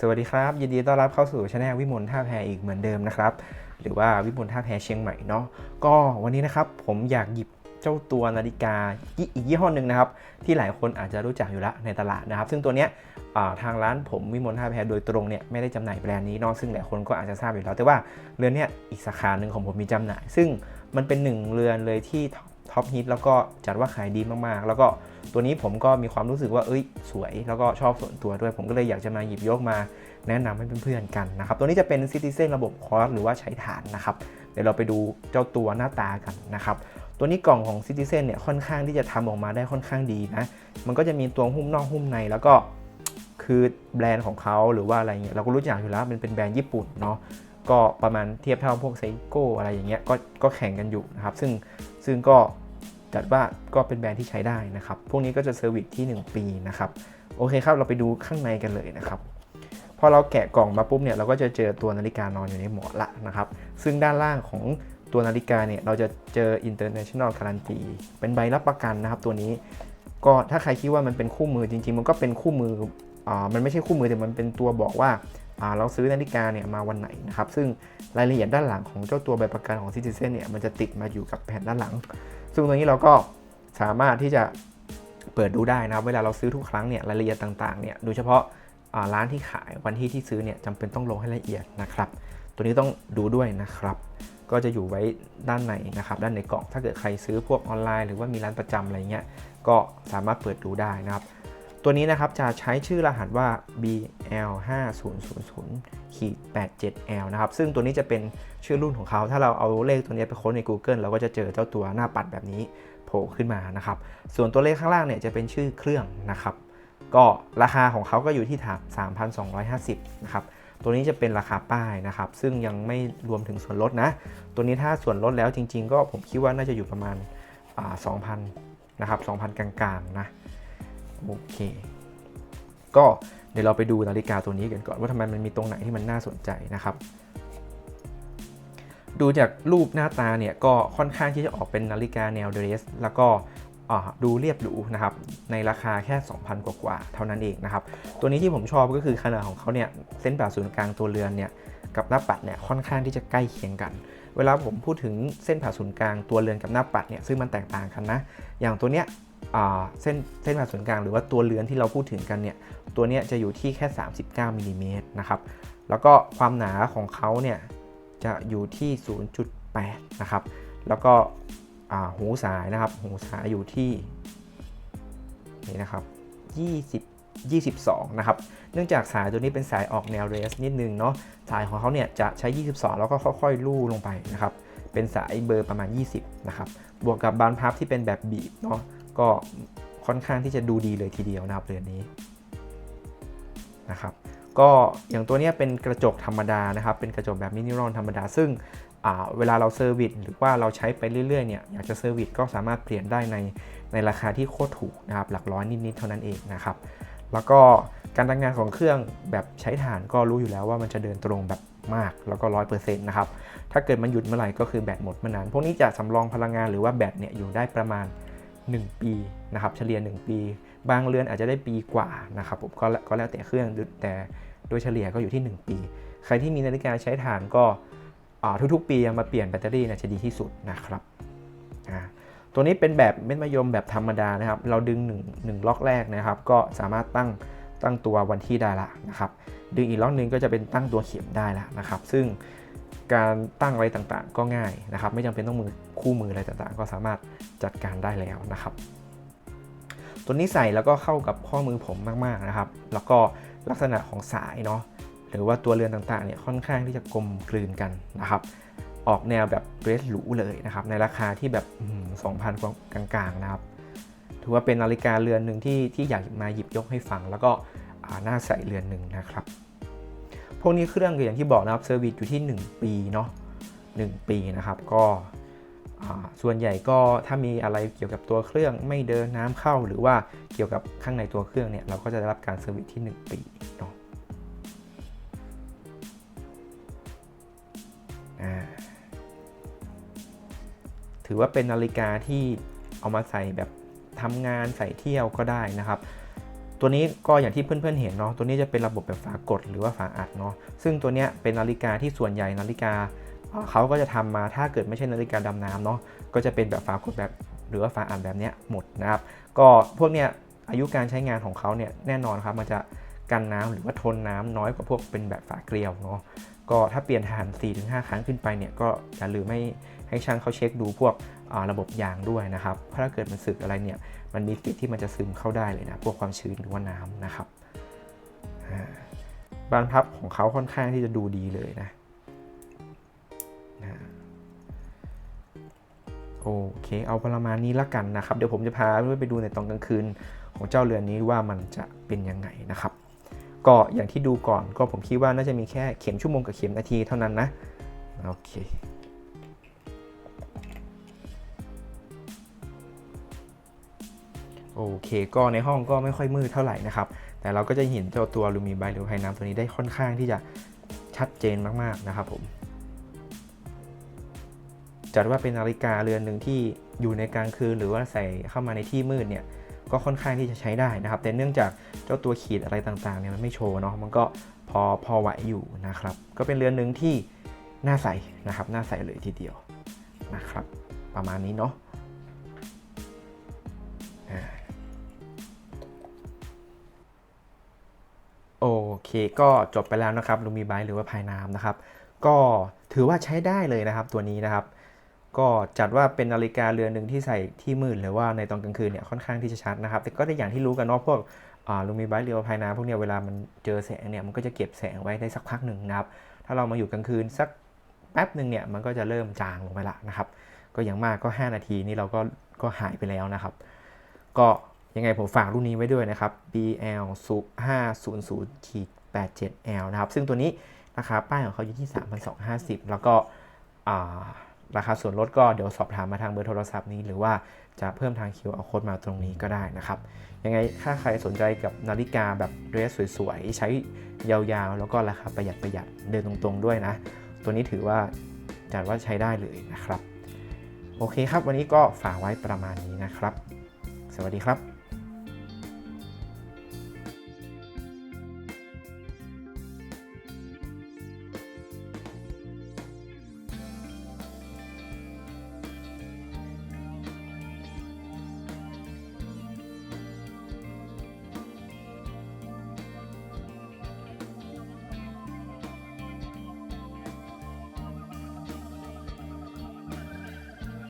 สวัสดีครับ ยินดีต้อนรับเข้าสู่ช anel วิมลท่าแพอีกเหมือนเดิมนะครับ หรือว่าวิมลท่าแพเชียงใหม่เนาะก็วันนี้นะครับผมอยากหยิบเจ้าตัวนาฬิกาอีกยี่ห้อหนึ่งนะครับ ที่หลายคนอาจจะรู้จักอยู่แล้วในตลาดนะครับ ซึ่งตัวเนี้ยทางร้านผมวิมลท่าแพโดยตรงเนี่ยไม่ได้จำหน่ายแบรนด์นี้เนาะซึ่งหลายคนก็อาจจะทราบอยู่แล้ว แต่ว่าเรือนเนี้ยอีกสาขาหนึ่งของผมมีจำหน่าย ซึ่งมันเป็นหนึ่งเรือนเลยที่ ท็อปฮิตแล้วก็จัดว่าขายดีมากๆ แล้วก็ตัวนี้ผมก็มีความรู้สึกว่าเอ้ยสวย แล้วก็ชอบส่วนตัวด้วย ผมก็เลยอยากจะมาหยิบยกมาแนะนำให้เพื่อนๆกันนะครับ ตัวนี้จะเป็น Citizen ระบบคอร์สหรือว่าใช้ฐานนะครับ เดี๋ยวเราไปดูเจ้าตัวหน้าตากันนะครับ ตัวนี้กล่องของ Citizen เนี่ยค่อนข้างที่จะทำออกมาได้ค่อนข้างดีนะ มันก็จะมีตัวหุ้มนอกหุ้มในแล้วก็คือแบรนด์ของเขาหรือว่าอะไรเงี้ยเราก็รู้จักอยู่แล้วมันเป็นแบรนด์ญี่ปุ่นเนาะก็ประมาณเทียบเท่าพวกไซโก้อะไรอย่างเงี้ยก็ก็แข่งกันอยู่นะครับ ซึ่ง ซึ่งก็จัดว่าก็เป็นแบรนด์ที่ใช้ได้นะครับ พวกนี้ก็จะเซอร์วิสที่ 1 ปีนะครับ โอเคครับ เราไปดูข้างในกันเลยนะครับ พอเราแกะกล่องมาปุ๊บเนี่ย เราก็จะเจอตัวนาฬิกานอนอยู่ในหมอนละนะครับ ซึ่งด้านล่างของตัวนาฬิกาเนี่ย เราจะเจอ international guarantee เป็นใบรับประกันนะครับตัวนี้ ก็ถ้าใครคิดว่ามันเป็นคู่มือจริง ๆ มันก็เป็นคู่มืออ่ามันไม่ใช่คู่มือแต่มันเป็นตัวบอกว่าอ่า เราซื้อนาฬิกาเนี่ยมาวันไหนนะครับซึ่งรายละเอียดด้านหลังของเจ้าตัวใบประกันของ Citizen เนี่ยมันจะติดมาอยู่กับแผ่นด้านหลัง ซึ่งตรงนี้เราก็สามารถที่จะเปิดดูได้นะครับเวลาเราซื้อทุกครั้งเนี่ยรายละเอียดต่างๆเนี่ยโดยเฉพาะร้านที่ขายวันที่ที่ซื้อเนี่ยจำเป็นต้องลงให้ละเอียดนะครับ ตัวนี้ต้องดูด้วยนะครับ ก็จะอยู่ไว้ด้านในนะครับ ด้านในกล่องถ้าเกิดใครซื้อพวกออนไลน์ หรือว่ามีร้านประจำอะไรเงี้ยก็สามารถเปิดดูได้นะครับ ตัวนี้นะครับจะใช้ชื่อรหัสว่า BL5000-87L นะครับ ซึ่งตัวนี้จะเป็นชื่อรุ่นของเขา ถ้าเราเอาเลขตัวนี้ไปค้นใน Google เราก็จะเจอเจ้าตัวหน้าปัดแบบนี้โผล่ขึ้นมานะครับ ส่วนตัวเลขข้างล่างเนี่ยจะเป็นชื่อเครื่องนะครับ ก็ราคาของเขาก็อยู่ที่ถาม3,250 นะครับตัวนี้จะเป็นราคาป้ายนะครับ ซึ่งยังไม่รวมถึงส่วนลดนะ ตัวนี้ถ้าส่วนลดแล้วจริง ๆ ก็ผมคิดว่าน่าจะอยู่ประมาณ2,000นะครับ2,000 กลางๆนะ โอเค ก็เดี๋ยวเราไปดูนาฬิกาตัวนี้กันก่อนว่าทำไมมันมีตรงไหนที่มันน่าสนใจนะครับ ดูจากรูปหน้าตาเนี่ยก็ค่อนข้างที่จะออกเป็นนาฬิกาแนวเดรส แล้วก็ดูเรียบหรูนะครับ ในราคาแค่ 2,000 กว่าๆเท่านั้นเองนะครับ ตัวนี้ที่ผมชอบก็คือขนาดของเขาเนี่ยเส้นผ่าศูนย์กลางตัวเรือนเนี่ยกับหน้าปัดเนี่ยค่อนข้างที่จะใกล้เคียงกัน เวลาผมพูดถึงเส้นผ่าศูนย์กลางตัวเรือนกับหน้าปัดเนี่ยซึ่งมันแตกต่างกันนะ อย่างตัวเนี้ย เส้นเส้นผ่าศูนย์กลางหรือว่าตัวเรือนที่เราพูดถึงกันเนี่ยตัวเนี้ยจะอยู่ที่แค่ 39มิลลิเมตรนะครับแล้วก็ความหนาของเขาเนี่ยจะอยู่ที่ 0.8 นะครับ แล้วก็หูสายนะครับ หูสายอยู่ที่นี่นะครับ20 22 นะครับ เนื่องจากสายตัวนี้เป็นสายออกแนวเรสนิดนึงเนาะ สายของเขาเนี่ยจะใช้ 22 แล้วก็ค่อยๆ ลู่ลงไปนะครับ เป็นสายเบอร์ประมาณ 20 นะครับ บวกกับบานพับที่เป็นแบบบีบเนาะ ก็ค่อนข้างที่จะดูดีเลยทีเดียวนะครับเรือนนี้นะครับก็อย่างตัวนี้เป็นกระจกธรรมดานะครับ เป็นกระจกแบบมินิรอนธรรมดา ซึ่งเวลาเราเซอร์วิสหรือว่าเราใช้ไปเรื่อยๆเนี่ยอยากจะเซอร์วิสก็สามารถเปลี่ยนได้ในในราคาที่โคตรถูกนะครับ หลักร้อยนิดๆเท่านั้นเองนะครับ แล้วก็การทำงานของเครื่องแบบใช้ถ่านก็รู้อยู่แล้วว่ามันจะเดินตรงแบบมากแล้วก็ร้อยเปอร์เซ็นต์นะครับ ถ้าเกิดมันหยุดเมื่อไหร่ก็คือแบตหมดเมื่อนั้น พวกนี้จะสำรองพลังงานหรือว่าแบตเนี่ยอยู่ได้ประมาณ 1 ปีนะครับเฉลี่ย 1 ปี บางเรือนอาจจะได้ปีกว่านะครับผมก็แล้วก็แล้วแต่เครื่องแต่โดยเฉลี่ยก็อยู่ที่ 1 ปี ใครที่มีนาฬิกาใช้ถ่านก็ทุกๆ ปียังมาเปลี่ยนแบตเตอรี่นะจะดีที่สุดนะครับตัวนี้เป็นแบบเม็ดมะยมแบบธรรมดานะครับ เราดึง1 1ล็อกแรกนะครับ ก็สามารถตั้งตั้งตัววันที่ได้ละนะครับดึงอีกล็อกหนึงก็จะเป็นตั้งตัวเข็มได้ละนะครับ ซึ่งการตั้งอะไรต่างๆ ก็ง่ายนะครับ ไม่จำเป็นต้องมือ คู่มืออะไรต่างๆ ก็สามารถจัดการได้แล้วนะครับ ตัวนี้ใส่แล้วก็เข้ากับข้อมือผมมากๆนะครับ แล้วก็ลักษณะของสายเนาะหรือว่าตัวเรือนต่างๆเนี่ยค่อนข้างที่จะกลมกลืนกันนะครับ ออกแนวแบบเรสหรูเลยนะครับ ในราคาที่แบบสองพันกลางๆนะครับ ถือว่าเป็นนาฬิกาเรือนหนึ่งที่ที่อยากมาหยิบยกให้ฟัง แล้วก็น่าใส่เรือนหนึ่งนะครับ พวกนี้เครื่องอย่างที่บอกนะครับเซอร์วิสอยู่ที่ 1 ปีเนาะ1ปีนะครับ ก็ ส่วนใหญ่ก็ถ้ามีอะไรเกี่ยวกับตัวเครื่องไม่เดินน้ำเข้า หรือว่าเกี่ยวกับข้างในตัวเครื่องเนี่ยเราก็จะได้รับการเซอร์วิสที่ 1 ปีเนาะถือว่าเป็นนาฬิกาที่เอามาใส่แบบทำงานใส่เที่ยวก็ได้นะครับตัวนี้ก็อย่างที่เพื่อนๆเห็นเนาะ ตัวนี้จะเป็นระบบแบบฝากดหรือว่าฝาอัดเนาะ ซึ่งตัวเนี้ยเป็นนาฬิกาที่ส่วนใหญ่นาฬิกา เขาก็จะทำมาถ้าเกิดไม่ใช่นาฬิกาดำน้ำเนาะก็จะเป็นแบบฝากดแบบหรือว่าฝาอัดแบบเนี้ยหมดนะครับ ก็พวกเนี้ยอายุการใช้งานของเขาเนี่ยแน่นอนครับมันจะกันน้ำหรือว่าทนน้ำน้อยกว่าพวกเป็นแบบฝาเกลียวเนาะก็ถ้าเปลี่ยนถ่าน 4-5 ครั้งขึ้นไปเนี่ยก็อย่าลืมให้ให้ช่างเขาเช็คดูพวกระบบยางด้วยนะครับเพราะถ้าเกิดมันสึกอะไรเนี่ยมันมีสิทธิ์ที่มันจะซึมเข้าได้เลยนะพวกความชื้นหรือว่าน้ำนะครับบานพับของเขาค่อนข้างที่จะดูดีเลยนะ โอเคเอาประมาณนี้ละกันนะครับ เดี๋ยวผมจะพาเพื่อนไปดูในตอนกลางคืนของเจ้าเรือนนี้ว่ามันจะเป็นยังไงนะครับ ก็อย่างที่ดูก่อนก็ผมคิดว่าน่าจะมีแค่เข็มชั่วโมงกับเข็มนาทีเท่านั้นนะโอเคโอเคก็ในห้องก็ไม่ค่อยมืดเท่าไหร่นะครับ แต่เราก็จะเห็นเจ้าตัวลูมิไบหรือไฮน้ำตัวนี้ได้ค่อนข้างที่จะชัดเจนมากๆนะครับผม จัดว่าเป็นนาฬิกาเรือนหนึ่งที่อยู่ในกลางคืน หรือว่าใส่เข้ามาในที่มืดเนี่ยก็ค่อนข้างที่จะใช้ได้นะครับ แต่เนื่องจากเจ้าตัวขีดอะไรต่างๆเนี่ยมันไม่โชว์เนาะมันก็พอพอไหวอยู่นะครับ ก็เป็นเรือนหนึ่งที่น่าใส่นะครับน่าใส่เลยทีเดียวนะครับ ประมาณนี้เนาะโอเคก็จบไปแล้วนะครับลูมีไบหรือว่าพายน้ำนะครับ ก็ถือว่าใช้ได้เลยนะครับตัวนี้นะครับ ก็จัดว่าเป็นนาฬิกาเรือนหนึ่งที่ใส่ที่มืดหรือว่าในตอนกลางคืนเนี่ยค่อนข้างที่จะชัดนะครับ แต่ก็ได้อย่างที่รู้กันเนาะพวกลูมีไบหรือว่าพายน้ำพวกเนี้ยเวลามันเจอแสงเนี่ยมันก็จะเก็บแสงไว้ได้สักพักหนึ่งนะครับ ถ้าเรามาอยู่กลางคืนสักแป๊บหนึ่งเนี่ยมันก็จะเริ่มจางลงไปละนะครับ ก็อย่างมากก็ 5 นาทีนี่เราก็ก็หายไปแล้วนะครับ ก็ยังไงผมฝากรุ่นนี้ไว้ด้วยนะครับ BL 500ขีด 87L นะครับ ซึ่งตัวนี้ราคาป้ายของเขาอยู่ที่ 3,250 แล้วก็ ราคาส่วนลดก็เดี๋ยวสอบถามมาทางเบอร์โทรศัพท์นี้ หรือว่าจะเพิ่มทาง QR code มาตรงนี้ก็ได้นะครับ ยังไงถ้าใครสนใจกับนาฬิกาแบบเดรสสวยๆ ใช้ยาวๆ แล้วก็ราคาประหยัดประหยัดเดินตรงๆด้วยนะ ตัวนี้ถือว่าจัดว่าใช้ได้เลยนะครับ โอเคครับ วันนี้ก็ฝากไว้ประมาณนี้นะครับ สวัสดีครับ